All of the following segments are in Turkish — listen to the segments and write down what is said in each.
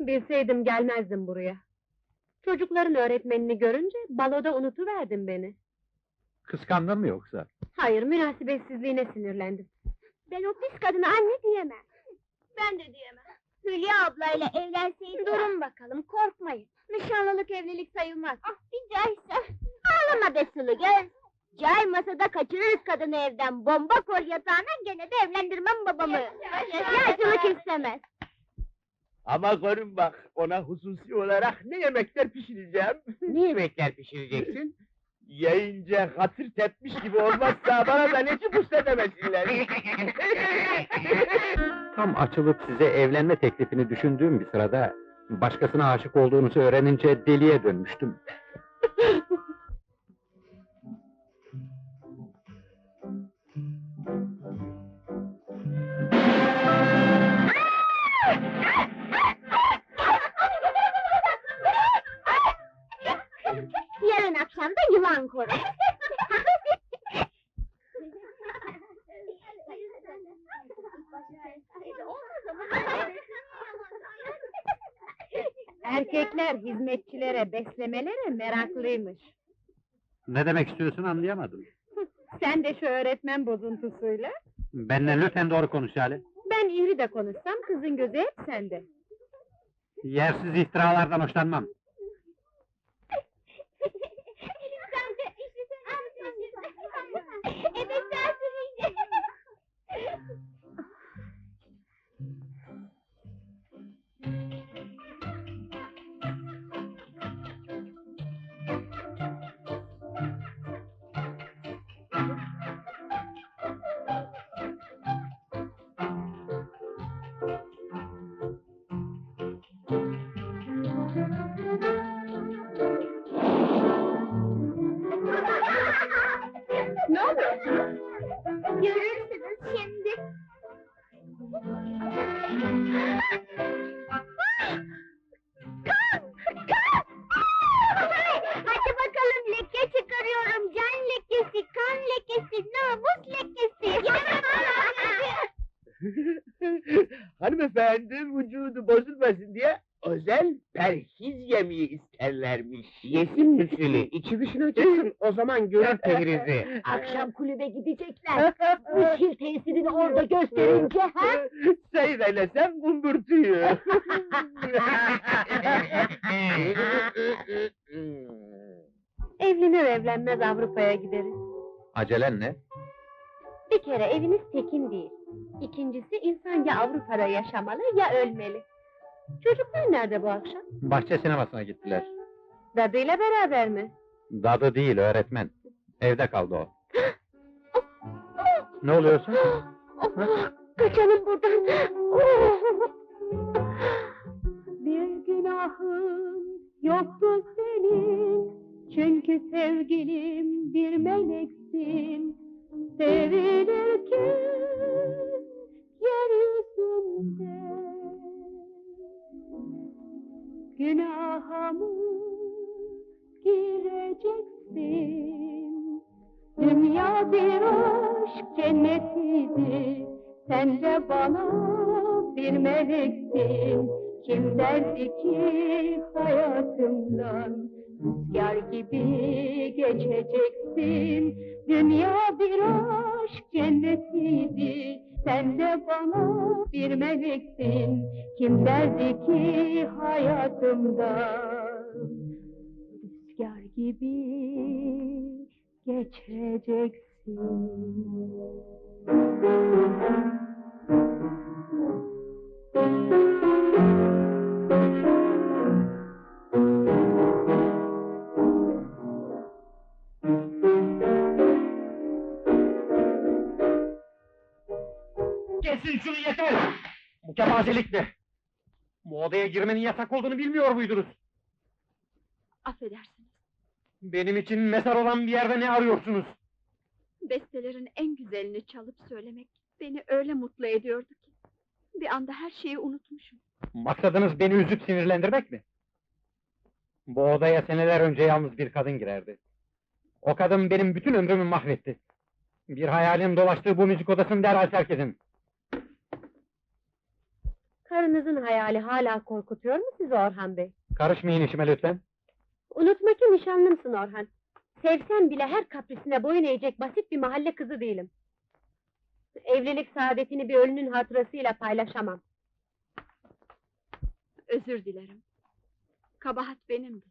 Bilseydim gelmezdim buraya. Çocukların öğretmenini görünce baloda unutuverdim beni. Kıskandın mı yoksa? Hayır, münasebetsizliğine sinirlendim. Ben o pis kadına anne diyemem. Ben de diyemem. Hülya ablayla evlenseydi... Durun bakalım, korkmayın. Nişanlılık evlilik sayılmaz. Ah, bir caysa. Ağlama be Sulu göz. Cay masada kaçırırız kadını evden. Bomba kor yatağına gene de evlendirmem babamı. Yaşlılık istemez. Ama görün bak, ona hususi olarak ne yemekler pişireceğim. Ne yemekler pişireceksin? Yayınca hatır tepmiş gibi olmazsa bana da neci pusta demesinler. Tam açılıp size evlenme teklifini düşündüğüm bir sırada... ...başkasına aşık olduğunuzu öğrenince deliye dönmüştüm. Akşam da yılan koru. Erkekler hizmetçilere, beslemelere meraklıymış. Ne demek istiyorsun anlayamadım. Sen de şu öğretmen bozuntusuyla. Benimle lütfen doğru konuş Hale. Ben iri de konuşsam kızın gözü hep sende. Yersiz iftiralardan hoşlanmam. Ne oluyor? Görürsünüz şimdi. Kan! Kan! Hadi bakalım leke çıkarıyorum. Can lekesi, kan lekesi, namus lekesi. Hanımefendi vücudu bozulmasın diye özel perhiz yemeği isterlermiş. Yesin müsülü, içi dışına çıksın, o zaman görür pehrizi. Akşam kulübe gidecekler. Bu şil tesirini orada gösterince ha? Seyredesem gümbürtüyü. Evlenir evlenmez Avrupa'ya gideriz. Acelen ne? Bir kere eviniz tekin değil. İkincisi insan ya Avrupa'da yaşamalı ya ölmeli. Çocuklar nerede bu akşam? Bahçe sinemasına gittiler. Dadıyla beraber mi? Dadı değil öğretmen. Evde kaldı o. ne oluyorsun? Oh, kaçalım buradan. Bir günahın yoktu senin Çünkü sevgilim bir meleksin Sevilirken Günaha mı gireceksin. Dünya bir aşk cennetidir. Sen de bana bir meleksin. Kim derdi ki hayatımdan Rüzgar gibi geçeceksin Sen de bana bir meleksin. Kim derdi ki hayatımdan Rüzgar gibi geçeceksin Kesin şunu yeter! Bu kepazelik ne? Bu odaya girmenin yasak olduğunu bilmiyor muydunuz? Affedersiniz, Benim için mezar olan bir yerde ne arıyorsunuz? bestelerin en güzelini çalıp söylemek beni öyle mutlu ediyordu ki. Bir anda her şeyi unutmuşum. Maksadınız beni üzüp sinirlendirmek mi? Bu odaya seneler önce yalnız bir kadın girerdi. O kadın benim bütün ömrümü mahvetti. Bir hayalin dolaştığı bu müzik odasını derhal terk edin. Karınızın hayali hala korkutuyor mu sizi Orhan Bey? Karışmayın işime lütfen. Unutma ki nişanlımsın Orhan. Sevsem bile her kaprisine boyun eğecek basit bir mahalle kızı değilim. Evlilik saadetini bir ölünün hatırasıyla paylaşamam. Özür dilerim. Kabahat benimdi.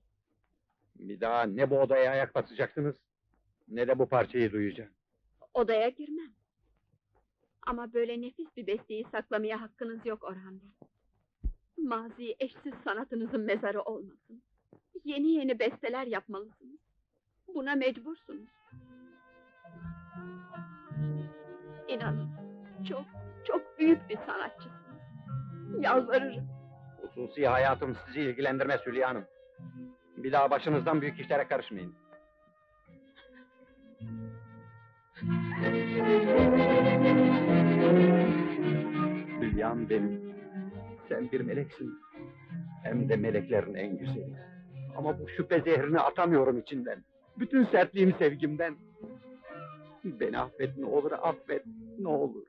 Bir daha ne bu odaya ayak basacaksınız, ne de bu parçayı duyacağım. Odaya girmem. Ama böyle nefis bir besteyi saklamaya hakkınız yok Orhan Bey. Mazi eşsiz sanatınızın mezarı olmasın. Yeni yeni besteler yapmalısınız. Buna mecbursunuz. İnanın, çok, çok büyük bir sanatçısınız. Yalvarırım. Hususi hayatım sizi ilgilendirmez Hülya Hanım. Bir daha başınızdan büyük işlere karışmayın. Hülya'm benim. Sen bir meleksin. Hem de meleklerin en güzeli. Ama bu şüphe zehrini atamıyorum içinden. Bütün sertliğim sevgimden. Beni affet ne olur affet ne olur.